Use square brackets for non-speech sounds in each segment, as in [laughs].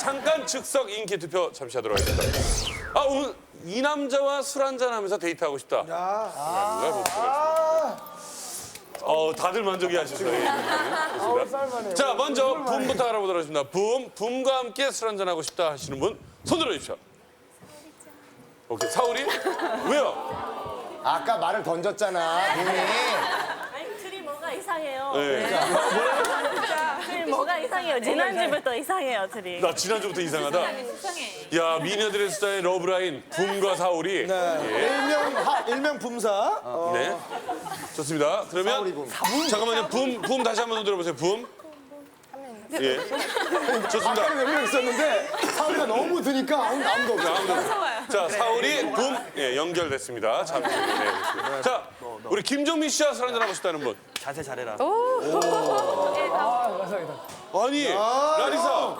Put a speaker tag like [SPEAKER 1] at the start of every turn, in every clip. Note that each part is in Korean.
[SPEAKER 1] 잠깐 즉석 인기 투표 잠시 하도록 하겠습니다. 아 오늘 이 남자와 술 한잔 하면서 데이트하고 싶다. 야. 어 다들 만족해 하셨어요. 예. 자 먼저 붐부터 알아보도록 하겠습니다. 붐 붐과 함께 술 한잔 하고 싶다 하시는 분 손 들어주십시오. 오케이 사우리 왜요?
[SPEAKER 2] 아까 말을 던졌잖아, 붐이.
[SPEAKER 3] 아니 둘이 뭔가 이상해요.
[SPEAKER 1] 네.
[SPEAKER 3] 둘이 뭐가 이상해요. 지난주부터 이상해요 둘이.
[SPEAKER 1] 나 지난주부터 이상하다. 야 미녀들의 숫자의 러브라인 붐과 사울이.
[SPEAKER 4] 네. 일명 하, 일명 붐사. 어,
[SPEAKER 1] 네. 좋습니다. 그러면
[SPEAKER 2] 사울이 붐.
[SPEAKER 1] 잠깐만요. 붐, 붐 다시 한번 들어보세요. 붐. 예. 좋습니다.
[SPEAKER 2] 아까는 몇명 있었는데 사우리가 너무 드니까 아무- 아무도 없어.
[SPEAKER 1] 아무도 자, 사울이 붐 예, 연결됐습니다. 잠시. 네, 됐습니다. 자, 우리 김종민 씨와 술 한잔 하고 싶다는 분.
[SPEAKER 4] 자세 잘해라.
[SPEAKER 1] 아니, 라리사.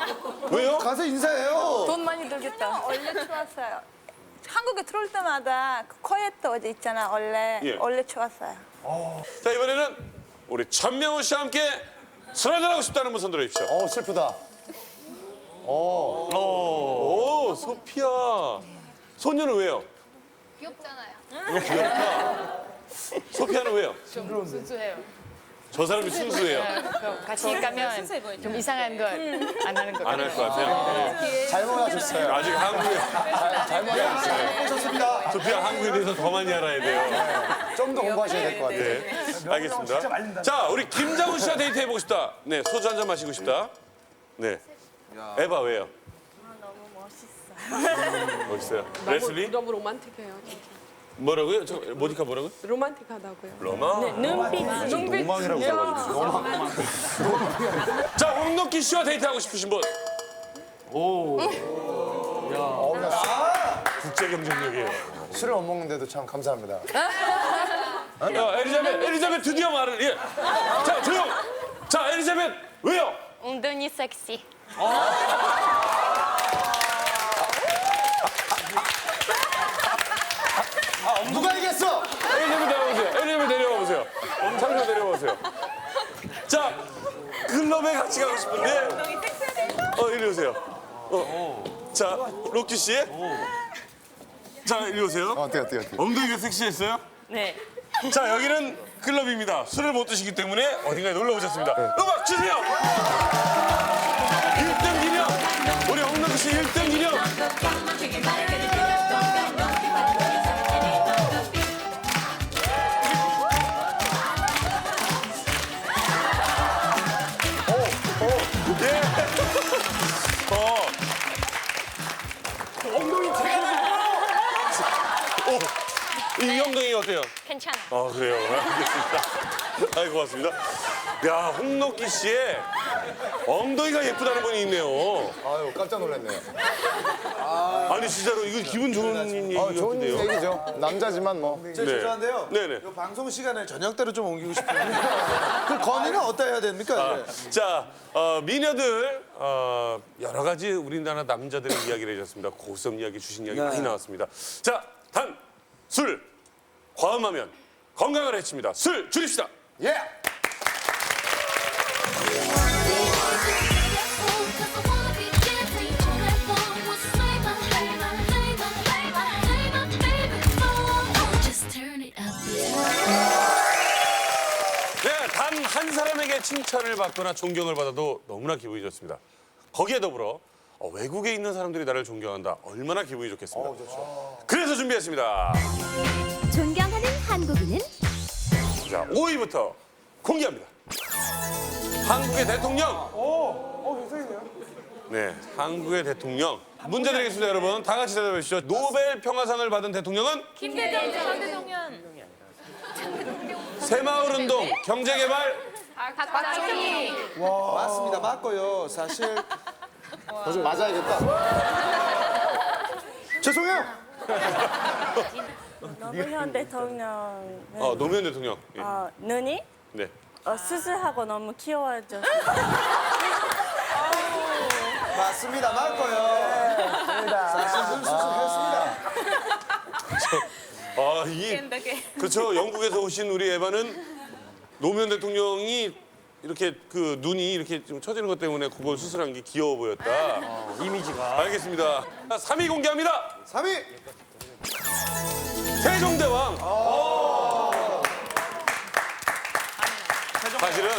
[SPEAKER 1] 왜요?
[SPEAKER 2] 가서 인사해요.
[SPEAKER 5] 돈 많이 들겠다.
[SPEAKER 6] 원래 좋았어요. 한국에 들어올 때마다 그 코에트 어제 있잖아 원래
[SPEAKER 1] 예.
[SPEAKER 6] 원래 좋았어요.
[SPEAKER 1] 자, 이번에는 우리 전명호 씨와 함께 술 한잔 하고 싶다는 분 손들어 주십시오.
[SPEAKER 2] 어, 슬프다.
[SPEAKER 1] 오, 소피아. 소녀는 왜요?
[SPEAKER 5] 귀엽잖아요.
[SPEAKER 1] 소피아는 왜요?
[SPEAKER 5] 좀 순수해요.
[SPEAKER 1] 저 사람이 순수해요.
[SPEAKER 5] 그럼 같이 가면 좀 이상한 거안 하는 거.
[SPEAKER 1] 안할 것 같아요. 네.
[SPEAKER 2] 잘 먹어주셨어요.
[SPEAKER 1] 아직 한국에
[SPEAKER 2] 잘 먹어주셨어요. 오셨습니다.
[SPEAKER 1] 소피아 한국에 대해서 더 많이 알아야 돼요.
[SPEAKER 2] 좀 더 공부하셔야 될 것 같아요.
[SPEAKER 1] 네, 알겠습니다. 자, 우리 김장훈 씨와 데이트 해보고 싶다. 네, 소주 한 잔 마시고 싶다. 네. 에바 왜요?
[SPEAKER 3] 멋있어.
[SPEAKER 1] 멋있어요. 레슬리?
[SPEAKER 7] 너무 로man틱해요.
[SPEAKER 1] 뭐라고요? 저 모니카 뭐라고요?
[SPEAKER 7] 로man틱하다고요.
[SPEAKER 1] 로마.
[SPEAKER 3] 눈빛.
[SPEAKER 2] 노망이라고 써가지고.
[SPEAKER 1] 자, 홍덕기 씨와 데이트하고 싶으신 분.
[SPEAKER 2] 어, 나
[SPEAKER 1] 국제 경쟁력이에요.
[SPEAKER 2] 술을 못 먹는데도 참 감사합니다. [laughs]
[SPEAKER 1] 야, 에리자벳, 에리자벳 드디어 말을. 예. 자, 조용. 자, 에리자벳 왜요?
[SPEAKER 5] 엉덩이 섹시.
[SPEAKER 2] 누가 이겼어?
[SPEAKER 1] 에리자벳 내려오세요. 에리자벳 내려와 보세요. 잠시만 내려와 보세요. 자, 클럽에 같이 가고 싶은데. 어, 이리 오세요. 어. 자, 로키 씨. 자, 이리 오세요.
[SPEAKER 2] 어, 어떻게, 어떻게, 어떻게.
[SPEAKER 1] 엉덩이가 섹시했어요?
[SPEAKER 3] 네.
[SPEAKER 1] 자, 여기는 클럽입니다. 술을 못 드시기 때문에 어딘가에 놀러 오셨습니다. 음악 주세요! 1등 기념! 우리 엉덩이 씨 1등 기념!
[SPEAKER 5] 아.
[SPEAKER 1] 아 그래요. [laughs] 알겠습니다. 아이 고맙습니다. 야 홍록기 씨의 엉덩이가 예쁘다는 분이 있네요.
[SPEAKER 2] 아유, 깜짝 놀랐네요.
[SPEAKER 1] 아니 진짜로 이거 기분 좋은 얘기
[SPEAKER 2] 아, 좋은
[SPEAKER 1] 같은데요.
[SPEAKER 2] 얘기죠. 남자지만 뭐.
[SPEAKER 4] 제
[SPEAKER 1] 네.
[SPEAKER 4] 죄송한데요.
[SPEAKER 1] 네네.
[SPEAKER 4] 이 방송 시간을 저녁대로 좀 옮기고 싶은데. [laughs] 그 건의는 어디다 해야 됩니까? 네.
[SPEAKER 1] 자 어, 미녀들 어, 여러 가지 우리나라 남자들의 이야기를 해줬습니다. 고성 이야기, 주신 이야기
[SPEAKER 4] 네.
[SPEAKER 1] 많이 나왔습니다. 자 단 술 과음하면 건강을 해칩니다. 술 줄입시다.
[SPEAKER 2] 예!
[SPEAKER 1] 네, 단 한 사람에게 칭찬을 받거나 존경을 받아도 너무나 기분이 좋습니다. 거기에 더불어 어, 외국에 있는 사람들이 나를 존경한다. 얼마나 기분이 좋겠습니다. 그래서 준비했습니다.
[SPEAKER 8] 한국인은
[SPEAKER 1] 자, 5위부터 공개합니다. 한국의 대통령. 네, 한국의 대통령. 문제 드리겠습니다, 여러분. 다 같이 대답해 주시죠. 노벨 평화상을 받은 대통령은
[SPEAKER 5] 김대중 전 대통령.
[SPEAKER 1] 새마을운동, 경제개발,
[SPEAKER 5] 박정희.
[SPEAKER 4] 맞습니다. 맞고요. 사실
[SPEAKER 2] 좀 맞아야겠다. [laughs]
[SPEAKER 4] 죄송해요.
[SPEAKER 3] 노무현 [laughs] 대통령은
[SPEAKER 1] 어, 노무현 대통령. 예.
[SPEAKER 3] 어, 눈이
[SPEAKER 1] 네.
[SPEAKER 3] 어, 수술하고 너무 귀여워져. [laughs]
[SPEAKER 4] 맞습니다. 맞고요. 사실 좀 수술했습니다.
[SPEAKER 1] 아, 이 그렇죠. 영국에서 오신 우리 에바는 노무현 대통령이 이렇게 그 눈이 이렇게 좀 처지는 것 때문에 그걸 수술한 게 귀여워 보였다.
[SPEAKER 7] 이미지가.
[SPEAKER 1] 알겠습니다. 3위 공개합니다.
[SPEAKER 2] 3위
[SPEAKER 1] 세종대왕. 사실은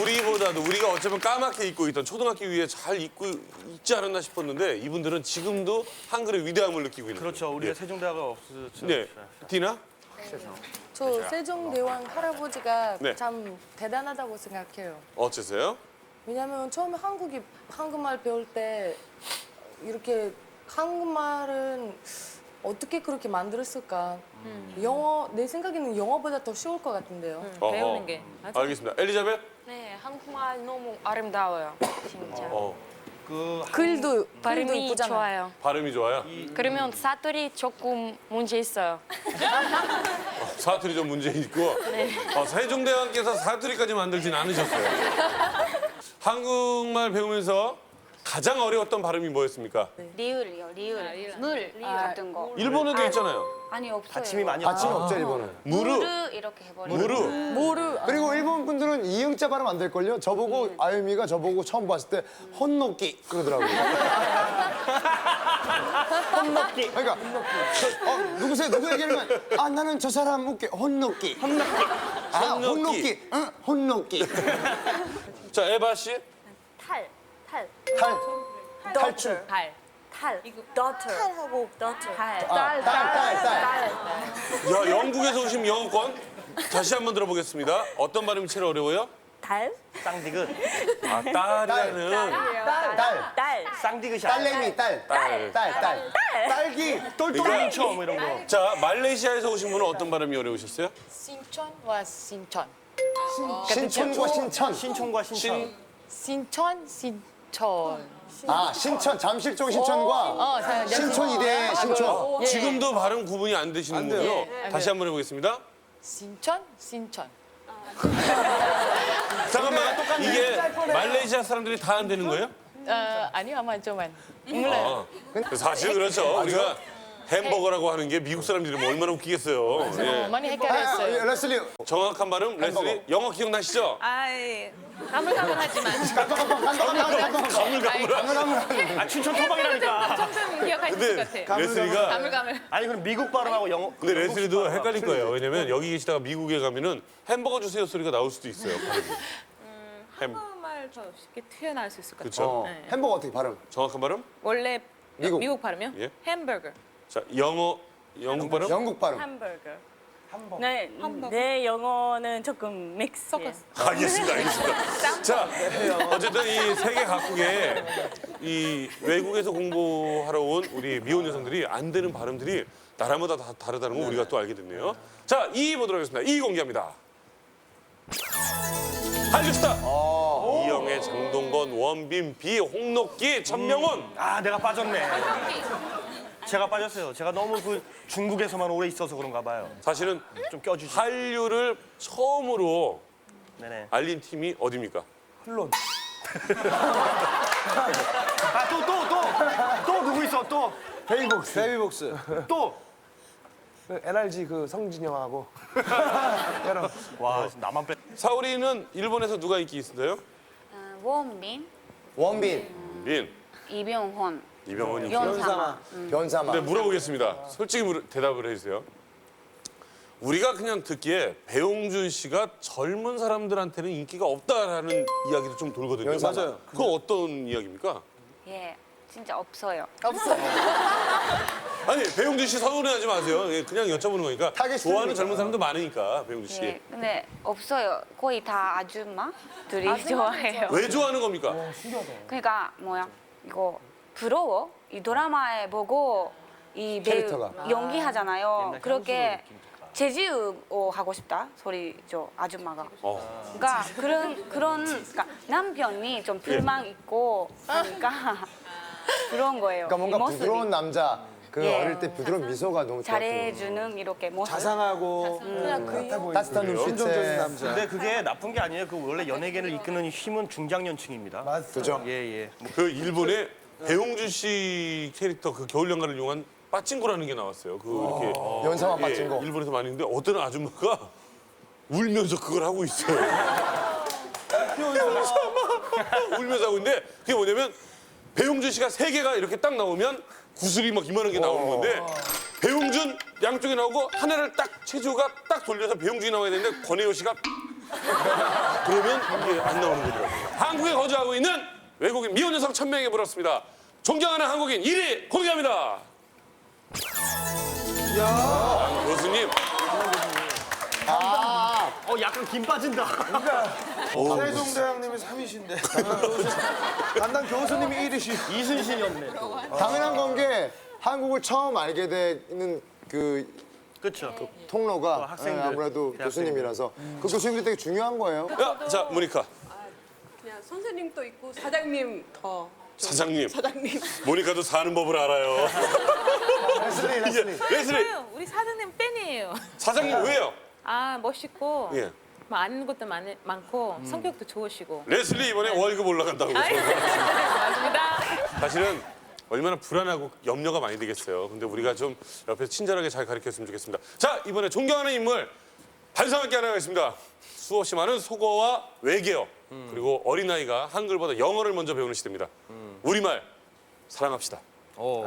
[SPEAKER 1] 우리보다도 우리가 어쩌면 까맣게 입고 있던 초등학교 위에 잘 입고 있지 않았나 싶었는데 이분들은 지금도 한글의 위대함을 느끼고 있는
[SPEAKER 7] 그렇죠. 우리가 세종대왕가 없어졌죠.
[SPEAKER 1] 네. 디나?
[SPEAKER 9] 저 세종대왕 할아버지가
[SPEAKER 1] 네.
[SPEAKER 9] 참 대단하다고 생각해요.
[SPEAKER 1] 어째서요?
[SPEAKER 9] 왜냐면 처음에 한국이 한국말 배울 때 이렇게 한국말은 어떻게 그렇게 만들었을까? 영어 내 생각에는 영어보다 더 쉬울 것 같은데요.
[SPEAKER 1] 배우는 게. 알겠습니다. 엘리자벳?
[SPEAKER 10] 네, 한국말 너무 아름다워요. 진짜.
[SPEAKER 1] 어,
[SPEAKER 7] 그
[SPEAKER 9] 글도 글도
[SPEAKER 10] 발음이
[SPEAKER 9] 이쁘잖아요.
[SPEAKER 10] 좋아요.
[SPEAKER 1] 발음이 좋아요.
[SPEAKER 10] 그러면 사투리 조금 문제 있어요.
[SPEAKER 1] 사투리 좀 문제 있고 어, 세종대왕께서 사투리까지 만들진 않으셨어요. [laughs] 한국말 배우면서 가장 어려웠던 발음이 뭐였습니까?
[SPEAKER 10] 리을이요, 리을. 물 같은 거.
[SPEAKER 1] 일본어도 있잖아요.
[SPEAKER 10] 아니 없어요.
[SPEAKER 7] 받침이 많이
[SPEAKER 2] 아침이
[SPEAKER 7] 없죠.
[SPEAKER 2] 없죠 일본은
[SPEAKER 1] 무르,
[SPEAKER 10] 무르 이렇게 해버리고.
[SPEAKER 1] 무르.
[SPEAKER 9] 뭐를
[SPEAKER 2] 그리고 일본 분들은 이응자 발음 안 될걸요 저보고 아유미가 저보고 처음 봤을 때 혼노끼 그러더라고요 [laughs] 혼노끼 그러니까 저, 어, 누구세요 누구 얘기하면 아 나는 저 사람 웃게 혼노끼 혼노끼 아
[SPEAKER 1] 혼노끼.
[SPEAKER 2] 혼노끼 응 혼노끼
[SPEAKER 1] 자, 에바 씨.
[SPEAKER 3] 탈, 탈,
[SPEAKER 2] 탈
[SPEAKER 3] 탈출, 탈, 탈, daughter, 탈하고 daughter, 탈,
[SPEAKER 2] 딸, 딸, 딸.
[SPEAKER 1] 야, 영국에서 오신 영어권. 다시 한번 들어보겠습니다. 어떤 발음이 제일 어려워요?
[SPEAKER 3] 탈,
[SPEAKER 7] 쌍디귿.
[SPEAKER 1] 아, 딸이라는.
[SPEAKER 2] 딸
[SPEAKER 3] 딸,
[SPEAKER 7] 쌍디귿이
[SPEAKER 2] 딸내미 딸
[SPEAKER 1] 딸.
[SPEAKER 2] 딸, 딸. 딸기
[SPEAKER 7] 똘똘 뭉쳐 뭐 이런 거.
[SPEAKER 1] 자, 말레이시아에서 오신 분은 어떤 발음이 어려우셨어요?
[SPEAKER 5] 신천과 신천.
[SPEAKER 2] 신촌과 신천
[SPEAKER 7] 신촌과 신천.
[SPEAKER 5] 신천, 신 천.
[SPEAKER 2] 아 신천 잠실 쪽 신천과
[SPEAKER 5] 어, 자,
[SPEAKER 2] 신촌 이대 신촌
[SPEAKER 1] 지금도 발음 구분이 안 되시는군요. 다시 한번 해보겠습니다.
[SPEAKER 5] 신천, 신천. [laughs]
[SPEAKER 1] 잠깐만, 이게 말레이시아 사람들이 다 안 되는 거예요?
[SPEAKER 5] 어, 아니요, 아마 좀만.
[SPEAKER 1] 아, 사실 그렇죠. 우리가 햄버거라고 하는 게 미국 사람들이 뭐 얼마나 웃기겠어요. 예.
[SPEAKER 5] 많이
[SPEAKER 2] 아,
[SPEAKER 5] 헷갈렸어요.
[SPEAKER 2] 레슬리
[SPEAKER 1] 정확한 발음 레슬리 영어 기억나시죠?
[SPEAKER 6] 아이
[SPEAKER 5] 가물가물하지만
[SPEAKER 1] 가물가물한.
[SPEAKER 7] 아 춘천 토박이라니까.
[SPEAKER 5] 수 있을 것
[SPEAKER 1] 근데
[SPEAKER 5] 같아.
[SPEAKER 1] 레슬리가
[SPEAKER 5] 가물가물.
[SPEAKER 7] 아니 그럼 미국 발음하고 영어.
[SPEAKER 1] 근데 레슬리도 헷갈릴 거예요. 왜냐면 여기 계시다가 미국에 가면은 햄버거 주세요 소리가 나올 수도 있어요. 햄.
[SPEAKER 6] 한국말 더 쉽게 표현할 수 있을 것 같아요.
[SPEAKER 1] 그렇죠.
[SPEAKER 2] 어, 햄버거 어떻게 발음?
[SPEAKER 1] 정확한 발음?
[SPEAKER 6] 원래
[SPEAKER 2] 미국.
[SPEAKER 6] 미국 발음이요?
[SPEAKER 1] 예.
[SPEAKER 6] 햄버거.
[SPEAKER 1] 자, 영어 영국 발음?
[SPEAKER 2] 영국 발음
[SPEAKER 3] 햄버거. 네, 내 영어는 조금 믹스.
[SPEAKER 1] 알겠습니다, 알겠습니다. [laughs] 자, 어쨌든 이 세계 각국에 이 외국에서 공부하러 온 우리 미혼 여성들이 안 되는 발음들이 나라마다 다 다르다는 거 우리가 또 알게 됐네요. 자, 2위 보도록 하겠습니다. 2위 공개합니다. 한류스타 이영애, 장동건, 원빈, 비, 홍록기, 천명훈.
[SPEAKER 7] 아 내가 빠졌네. 제가 빠졌어요. 제가 너무 그 중국에서만 오래 있어서 그런가 봐요.
[SPEAKER 1] 사실은
[SPEAKER 7] 좀 껴주시.
[SPEAKER 1] 한류를 처음으로
[SPEAKER 7] 네네.
[SPEAKER 1] 알린 팀이 어디입니까?
[SPEAKER 7] 아또 또 또 또 누구 있어 또
[SPEAKER 2] 베이복스
[SPEAKER 4] 베이비복스.
[SPEAKER 7] 또.
[SPEAKER 2] NRG 그 성진이 형하고 [laughs]
[SPEAKER 7] 와 나만 빼.
[SPEAKER 1] 사우리는 일본에서 누가 인기 있어요?
[SPEAKER 10] 어, 원빈,
[SPEAKER 2] 원빈
[SPEAKER 1] 민,
[SPEAKER 10] 이병헌,
[SPEAKER 1] 이병헌이.
[SPEAKER 10] 연상아.
[SPEAKER 2] 변사마
[SPEAKER 1] 근데 물어보겠습니다. 솔직히 물어- 대답을 해주세요. 우리가 그냥 듣기에 배용준 씨가 젊은 사람들한테는 인기가 없다라는 이야기도 좀 돌거든요.
[SPEAKER 2] 네, 맞아요.
[SPEAKER 1] 그거 어떤 이야기입니까?
[SPEAKER 10] 예, 진짜 없어요. [laughs]
[SPEAKER 1] 아니 배용준 씨 서운해하지 마세요. 예, 그냥 여쭤보는 거니까.
[SPEAKER 2] 타겟이
[SPEAKER 1] 좋아하는
[SPEAKER 2] 틀리니까.
[SPEAKER 1] 젊은 사람도 많으니까 배용준 씨.
[SPEAKER 10] 예, 근데 없어요. 거의 다 아줌마들이 좋아해요.
[SPEAKER 1] 왜 좋아하는 겁니까?
[SPEAKER 10] 그러니까 뭐야 이거 부러워 이 드라마에 보고 이 배우
[SPEAKER 2] 캐릭터가.
[SPEAKER 10] 연기하잖아요.
[SPEAKER 7] 옛날
[SPEAKER 10] 그렇게 제지우 하고 싶다 소리죠 아줌마가.
[SPEAKER 1] 어.
[SPEAKER 10] 그러니까 그런 그런 그러니까 남편이 좀 불만 있고 하니까 [laughs] 그런 거예요.
[SPEAKER 2] 그러니까 뭔가
[SPEAKER 10] 이 모습이.
[SPEAKER 2] 부드러운 남자 그
[SPEAKER 10] 예.
[SPEAKER 2] 어릴 때 부드러운 미소가 너무
[SPEAKER 10] 잘해주는 이렇게 모습.
[SPEAKER 4] 자상하고
[SPEAKER 2] 따뜻한 눈빛에
[SPEAKER 4] 순종적인 남자.
[SPEAKER 7] 근데 그게 나쁜 게 아니에요. 그 원래 연예계를 이끄는 힘은 중장년층입니다.
[SPEAKER 2] 그죠?
[SPEAKER 7] 예 예.
[SPEAKER 1] 그 일본에 배용준 씨 캐릭터 그 겨울 연가를 이용한 빠찡코라는 게 나왔어요. 그 이렇게
[SPEAKER 2] 연상한
[SPEAKER 1] 예,
[SPEAKER 2] 빠찡코.
[SPEAKER 1] 일본에서 많이 있는데 어떤 아줌마가 울면서 그걸 하고 있어요. 울면서 막 울면서 하고 있는데 그게 뭐냐면 배용준 씨가 세 개가 이렇게 딱 나오면 구슬이 막 이만한 게 나오는 건데 배용준 양쪽에 나오고 하나를 딱 최조가 딱 돌려서 배용준이 나와야 되는데 권혜요 씨가 [laughs] 그러면 이게 안 나오는 거더라고요. 한국에 거주하고 있는 외국인 미혼 여성 1000명에 물었습니다. 존경하는 한국인 1위 공개합니다. 야, 교수님
[SPEAKER 7] 어 약간 김 빠진다. [laughs]
[SPEAKER 4] 세종대왕님이 3위신데 [laughs] 담당 교수님이 1위시.
[SPEAKER 7] 이순신이었네.
[SPEAKER 2] 당연한 건 게 한국을 처음 알게 되는 그
[SPEAKER 7] 그렇죠.
[SPEAKER 2] 통로가
[SPEAKER 7] 학생들,
[SPEAKER 2] 예, 아무래도
[SPEAKER 7] 대학생들.
[SPEAKER 2] 교수님이라서 그 교수님이 되게 중요한 거예요.
[SPEAKER 1] 야, 자 모니카
[SPEAKER 3] 그냥 선생님도 있고 사장님 더. 좀-
[SPEAKER 1] 사장님
[SPEAKER 3] 사장님. [laughs]
[SPEAKER 1] 모니카도 사는 법을 알아요. [laughs]
[SPEAKER 2] 레슬리, 레슬리.
[SPEAKER 1] 레슬리
[SPEAKER 5] 우리 사장님 팬이에요.
[SPEAKER 1] 사장님 왜요?
[SPEAKER 5] 아 멋있고
[SPEAKER 1] 예.
[SPEAKER 5] 뭐 아는 것도 많, 많고 성격도 좋으시고.
[SPEAKER 1] 레슬리 이번에 월급 올라간다고.
[SPEAKER 5] 맞습니다.
[SPEAKER 1] 사실은 얼마나 불안하고 염려가 많이 되겠어요. 근데 우리가 좀 옆에서 친절하게 잘 가르쳤으면 좋겠습니다. 자, 이번에 존경하는 인물 반성할 게 하나가 있습니다. 수없이 많은 속어와 외계어 그리고 어린아이가 한글보다 영어를 먼저 배우는 시대입니다. 우리말 사랑합시다.
[SPEAKER 7] 오.